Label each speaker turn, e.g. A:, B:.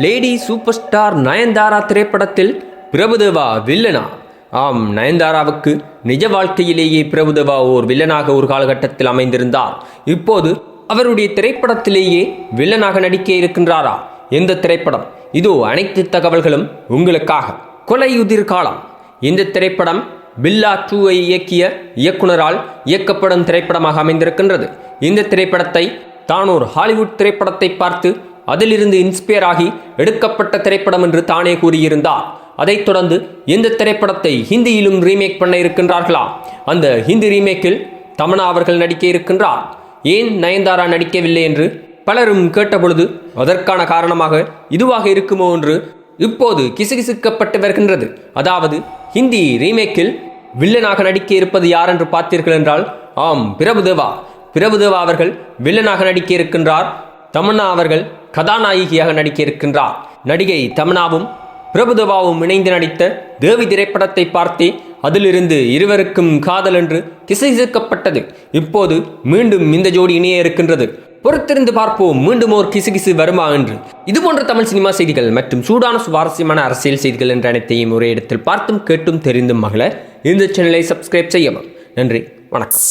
A: Lady super star Nayanthara திரைப்படத்தில் பிரபுதேவா வில்லனா. ஆம் நயன்தாராவுக்கு நிஜ வாழ்க்கையிலேயே பிரபுதேவா ஓர் வில்லனாக ஒரு காலகட்டத்தில் அமைந்திருந்தார். இப்போது அவருடைய திரைப்படத்திலேயே வில்லனாக நடிக்க இருக்கின்றாரா? எந்த திரைப்படம்? இதோ அனைத்து தகவல்களும் உங்களுக்காக. கொலையுதிர் காலம். இந்த திரைப்படம் பில்லா டூவை இயக்கிய இயக்குனரால் இயக்கப்படும் திரைப்படமாக அமைந்திருக்கின்றது. இந்த திரைப்படத்தை தான் ஒரு ஹாலிவுட் திரைப்படத்தை பார்த்து அதிலிருந்து இன்ஸ்பயர் ஆகி எடுக்கப்பட்ட திரைப்படம் என்று தானே கூறியிருந்தார். அதைத் தொடர்ந்து இந்த திரைப்படத்தை ஹிந்தியிலும் ரீமேக் பண்ண இருக்கின்றார்களா? அந்த ஹிந்தி ரீமேக்கில் தமனா அவர்கள் நடிக்க இருக்கின்றார். ஏன் நயன்தாரா நடிக்கவில்லை என்று பலரும் கேட்டபொழுது அதற்கான காரணமாக இதுவாக இருக்குமோ என்று இப்போது கிசுகிசுக்கப்பட்டு வருகின்றது. அதாவது ஹிந்தி ரீமேக்கில் வில்லனாக நடிக்க இருப்பது யார் என்று பார்த்தீர்கள் என்றால் ஆம் பிரபுதேவா. பிரபுதேவா அவர்கள் வில்லனாக நடிக்க இருக்கின்றார். தமன்னா அவர்கள் கதாநாயகியாக நடிக்க இருக்கின்றார் நடிகை தமன்னாவும் பிரபுதவாவும் இணைந்து நடித்த தேவி திரைப்படத்தை பார்த்தே அதிலிருந்து இருவருக்கும் காதல் என்று கிசுகிசுக்கப்பட்டது இப்போது மீண்டும் இந்த ஜோடி இணைய இருக்கின்றது. பொறுத்திருந்து பார்ப்போம் மீண்டும் ஒரு கிசுகிசு வருமா என்று. இதுபோன்ற தமிழ் சினிமா செய்திகள் மற்றும் சூடான சுவாரஸ்யமான அரசியல் செய்திகள் என்ற அனைத்தையும் ஒரே இடத்தில் பார்த்தும் கேட்டும் தெரிந்தும் மகள இந்த சேனலை சப்ஸ்கிரைப் செய்யவும். நன்றி வணக்கம்.